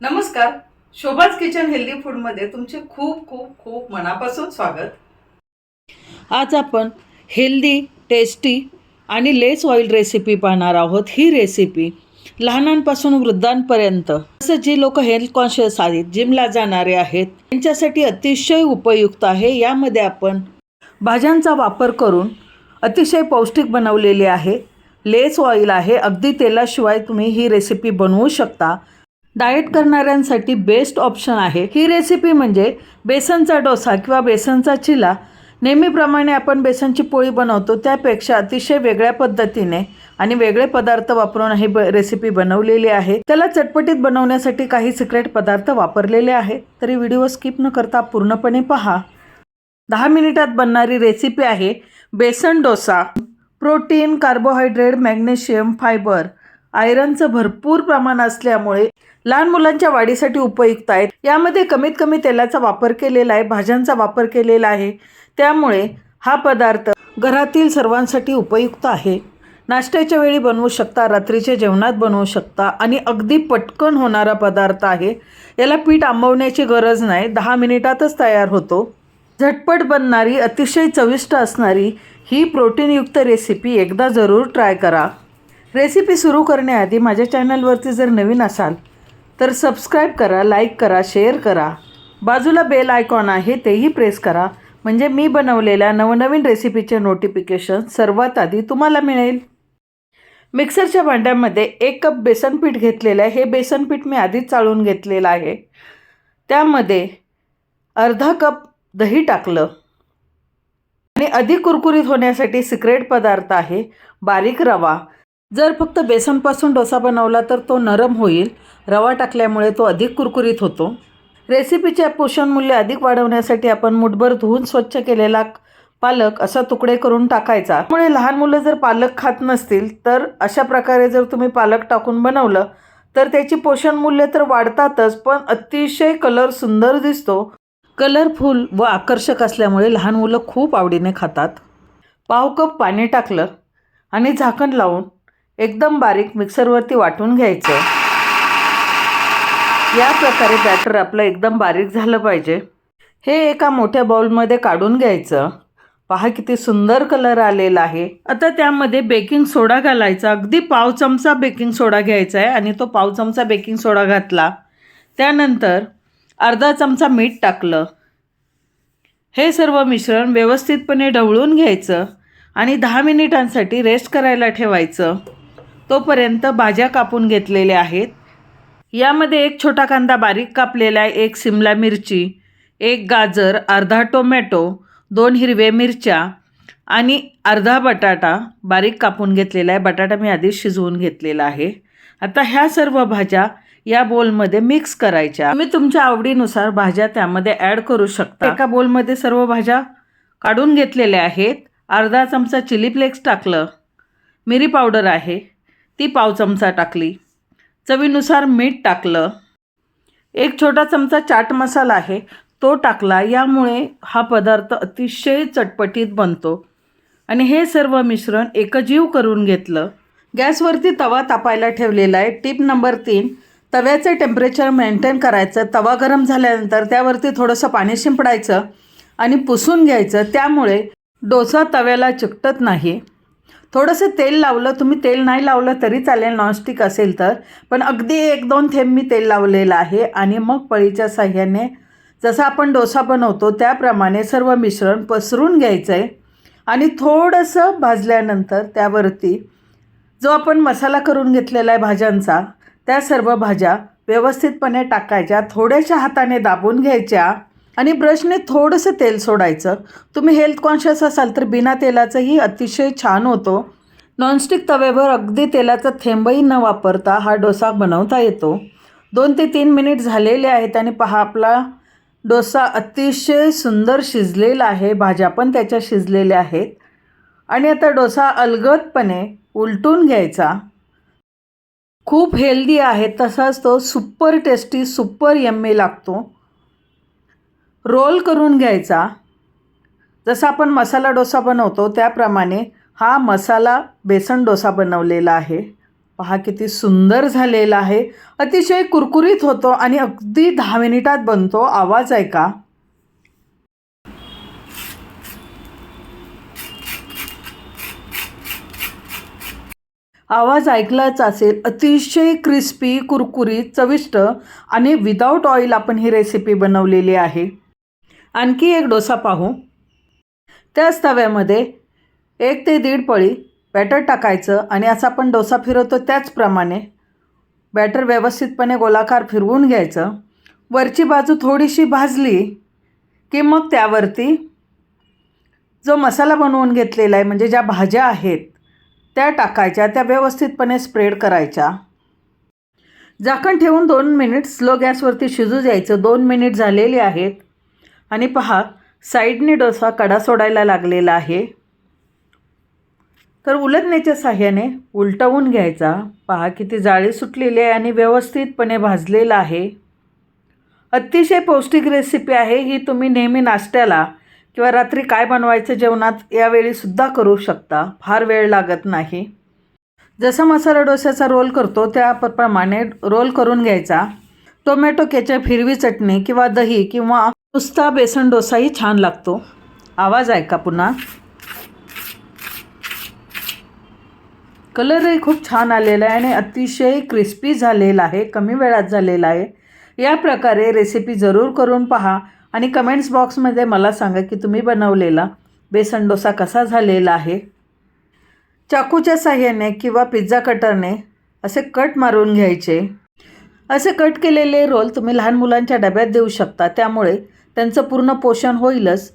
नमस्कार. शोभाज kitchen healthy फूडमध्ये तुमचे खूप खूप खूप मनापासून स्वागत. आज आपण हेल्दी टेस्टी आणि लेस ऑइल रेसिपी पाहणार आहोत. ही रेसिपी लहानांपासून वृद्धांपर्यंत तसं जी लोक हेल्थ कॉन्शियस आहेत जिमला जाणारे आहेत त्यांच्यासाठी अतिशय उपयुक्त आहे. यामध्ये आपण भाज्यांचा वापर करून अतिशय पौष्टिक बनवलेली आहे. लेस ऑइल आहे. अगदी तेलाशिवाय तुम्ही ही रेसिपी बनवू शकता. डाएट करणाऱ्यांसाठी बेस्ट ऑप्शन आहे. ही रेसिपी म्हणजे बेसनचा डोसा किंवा बेसनचा चिला. नेहमीप्रमाणे आपण बेसनची पोळी बनवतो. त्यापेक्षा अतिशय वेगळ्या पद्धतीने आणि वेगळे पदार्थ वापरून ही ब रेसिपी बनवलेली आहे. त्याला चटपटीत बनवण्यासाठी काही सिक्रेट पदार्थ वापरलेले आहेत तरी व्हिडिओ स्किप न करता पूर्णपणे पहा. दहा मिनिटात बनणारी रेसिपी आहे besan dosa. Protein carbohydrate magnesium fibre. आयरनचं भरपूर प्रमाण असल्यामुळे लहान मुलांच्या वाढीसाठी उपयुक्त आहेत. यामध्ये कमीत कमी तेलाचा वापर केलेला आहे भाज्यांचा वापर केलेला आहे. त्यामुळे हा पदार्थ घरातील सर्वांसाठी उपयुक्त आहे. नाश्त्याच्या वेळी बनवू शकता रात्रीच्या जेवणात बनवू शकता आणि अगदी पटकन होणारा पदार्थ आहे. याला पीठ आंबवण्याची गरज नाही दहा मिनिटातच तयार होतो. झटपट बनणारी अतिशय चविष्ट असणारी ही प्रोटीनयुक्त रेसिपी एकदा जरूर ट्राय करा. रेसिपी सुरू करण्याआधी माझ्या चॅनलवरती जर नवीन असाल तर सबस्क्राईब करा लाईक करा शेअर करा. बाजूला बेल आयकॉन आहे तेही प्रेस करा. म्हणजे मी बनवलेल्या नवनवीन रेसिपीचे नोटिफिकेशन सर्वात आधी तुम्हाला मिळेल. मिक्सरच्या भांड्यामध्ये एक कप बेसन पीठ घेतलेलं आहे. हे बेसन पीठ मी आधीच चाळून घेतलेलं आहे. त्यामध्ये अर्धा कप दही टाकलं. आणि अधिक कुरकुरीत होण्यासाठी सिक्रेट पदार्थ आहे बारीक रवा. जर फक्त बेसनपासून डोसा बनवला तर तो नरम होईल. रवा टाकल्यामुळे तो अधिक कुरकुरीत होतो. रेसिपीचे पोषण मूल्य अधिक वाढवण्यासाठी आपण मुठभर धुवून स्वच्छ केलेला पालक असा तुकडे करून टाकायचा. त्यामुळे लहान मुलं जर पालक खात नसतील तर अशा प्रकारे जर तुम्ही पालक टाकून बनवलं तर त्याची पोषण मूल्य तर वाढतातच पण अतिशय कलर सुंदर दिसतो. कलरफुल व आकर्षक असल्यामुळे लहान मुलं खूप आवडीने खातात. पाव कप पाणी टाकलं आणि झाकण लावून एकदम बारीक मिक्सरवरती वाटून घ्यायचं. या प्रकारे बॅटर आपलं एकदम बारीक झालं पाहिजे. हे एका मोठ्या बाउलमध्ये काढून घ्यायचं. पहा किती सुंदर कलर आलेला आहे. आता त्यामध्ये बेकिंग सोडा घालायचा. अगदी पाव चमचा बेकिंग सोडा घ्यायचा आहे आणि तो पाव चमचा बेकिंग सोडा घातला. त्यानंतर अर्धा चमचा मीठ टाकलं. हे सर्व मिश्रण व्यवस्थितपणे ढवळून घ्यायचं आणि दहा मिनिटांसाठी रेस्ट करायला ठेवायचं. तोपर्यंत भाज्या कापून घेतलेल्या आहेत. यामध्ये एक छोटा कांदा बारीक कापलेला आहे एक सिमला मिरची एक गाजर अर्धा टोमॅटो दोन हिरव्या मिरच्या आणि अर्धा बटाटा बारीक कापून घेतलेला आहे. बटाटा मी आधीच शिजवून घेतलेला आहे. आता ह्या सर्व भाज्या या बोलमध्ये मिक्स करायच्या. तुम्ही तुमच्या आवडीनुसार भाज्या त्यामध्ये ॲड करू शकता. एका बोलमध्ये सर्व भाज्या काढून घेतलेल्या आहेत. अर्धा चमचा चिली फ्लेक्स टाकलं. मिरी पावडर आहे. ती पाव चमचा टाकली. चवीनुसार मीठ टाकलं. एक छोटा चमचा चाट मसाला आहे तो टाकला. यामुळे हा पदार्थ अतिशय चटपटीत बनतो. आणि हे सर्व मिश्रण एकजीव करून घेतलं. गॅसवरती तवा तापायला ठेवलेला आहे. टिप नंबर तीन तव्याचं टेम्परेचर मेंटेन करायचं. तवा गरम झाल्यानंतर त्यावरती थोडंसं पाणी शिंपडायचं आणि पुसून घ्यायचं. त्यामुळे डोसा तव्याला चिकटत नाही. थोडंसं तेल लावलं तुम्ही तेल नाही लावलं तरी चालेल नॉनस्टिक असेल तर. पण अगदी एक दोन थेंब मी तेल लावलेलं आहे आणि मग पळीच्या साह्याने जसं आपण डोसा बनवतो त्याप्रमाणे सर्व मिश्रण पसरून घ्यायचं आहे आणि थोडंसं भाजल्यानंतर त्यावरती जो आपण मसाला करून घेतलेला आहे भाज्यांचा त्या सर्व भाज्या व्यवस्थितपणे टाकायच्या थोड्याशा हाताने दाबून घ्यायच्या. आणि ब्रशने थोडंसं तेल सोडायचं. तुम्ही हेल्थ कॉन्शियस असाल तर बिना तेलाचंही अतिशय छान होतो. नॉनस्टिक तव्यावर अगदी तेलाचा थेंबही न वापरता हा डोसा बनवता येतो. दोन ते तीन मिनिट झालेले आहेत आणि पहा आपला डोसा अतिशय सुंदर शिजलेला आहे. भाज्या पण त्याच्या शिजलेल्या आहेत. आणि आता डोसा अलगदपणे उलटून घ्यायचा. खूप हेल्दी आहे. तसाच तो सुपर टेस्टी सुपर यम्मी लागतो. रोल करून घ्यायचा. जसा आपण मसाला डोसा बनवतो त्याप्रमाणे हा मसाला बेसन डोसा बनवलेला आहे. पहा किती सुंदर झालेला आहे. अतिशय कुरकुरीत होतो आणि अगदी दहा मिनिटात बनतो. आवाज ऐका. आवाज ऐकलाच असेल अतिशय क्रिस्पी कुरकुरीत चविष्ट आणि विदाऊट ऑइल आपण ही रेसिपी बनवलेली आहे. आणखी एक डोसा पाहू. त्याच तव्यामध्ये एक ते दीड पळी बॅटर टाकायचं आणि असं आपण डोसा फिरवतो त्याचप्रमाणे. बॅटर व्यवस्थितपणे गोलाकार फिरवून घ्यायचं. वरची बाजू थोडीशी भाजली की मग त्यावरती जो मसाला बनवून घेतलेला आहे म्हणजे ज्या भाज्या आहेत त्या टाकायच्या त्या व्यवस्थितपणे स्प्रेड करायच्या. झाकण ठेवून दोन मिनिट स्लो गॅसवरती शिजू द्यायचं. दोन मिनिट झालेली आहेत. आणि पहा साईडने डोसा कडा सोडायला लागलेला आहे. तर उलटण्याच्या साह्याने उलटवून घ्यायचा. पहा किती जाळी सुटलेली आहे आणि व्यवस्थितपणे भाजलेला आहे. अतिशय पौष्टिक रेसिपी आहे ही तुम्ही नेहमी नाश्त्याला किंवा रात्री काय बनवायचं जेवणात यावेळीसुद्धा करू शकता. फार वेळ लागत नाही. जसा मसाला डोस्याचा रोल करतो त्याप्रमाणे रोल करून घ्यायचा. टोमॅटो केचप हिरवी चटणी किंवा दही किंवा नुसता बेसन डोसाही छान लागतो. आवाज ऐका पुन्हा. कलरही खूप छान आलेला आहे आणि अतिशय क्रिस्पी झालेला आहे कमी वेळात झालेला आहे. या प्रकारे रेसिपी जरूर करून पहा आणि कमेंट्स बॉक्समध्ये मला सांगा की तुम्ही बनवलेला बेसन डोसा कसा झालेला आहे. चाकूच्या साह्याने किंवा पिझ्झा कटरने असे कट मारून घ्यायचे. असे कट केलेले रोल तुम्ही लहान मुलांच्या डब्यात देऊ शकता. त्यामुळे त्यांचं पूर्ण पोषण होईलच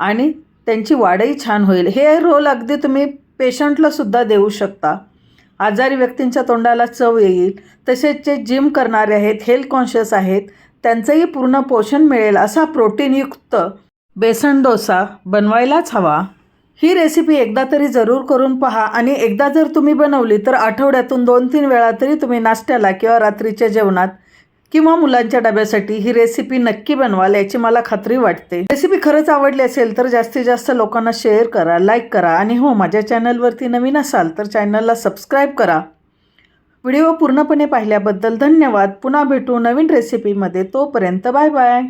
आणि त्यांची वाढही छान होईल. हे रोल अगदी तुम्ही पेशंटलासुद्धा देऊ शकता. आजारी व्यक्तींच्या तोंडाला चव येईल. तसेच जे जिम करणारे आहेत हेल्थ कॉन्शियस आहेत त्यांचंही पूर्ण पोषण मिळेल असा प्रोटीनयुक्त बेसन डोसा बनवायलाच हवा. ही रेसिपी एकदा तरी जरूर करून पहा आणि एकदा जर तुम्ही बनवली तर आठवड्यातून दोन तीन वेळा तरी तुम्ही नाश्त्याला किंवा रात्रीच्या जेवणात किंवा मुलांच्या डब्यासाठी ही रेसिपी नक्की बनवाल याची मला खात्री वाटते. रेसिपी खरंच आवडली असेल तर जास्तीत जास्त लोकांना शेअर करा लाईक करा आणि हो माझ्या चॅनलवरती नवीन असाल तर चॅनलला सबस्क्राईब करा. व्हिडिओ पूर्णपणे पाहिल्याबद्दल धन्यवाद. पुन्हा भेटू नवीन रेसिपीमध्ये तोपर्यंत बाय बाय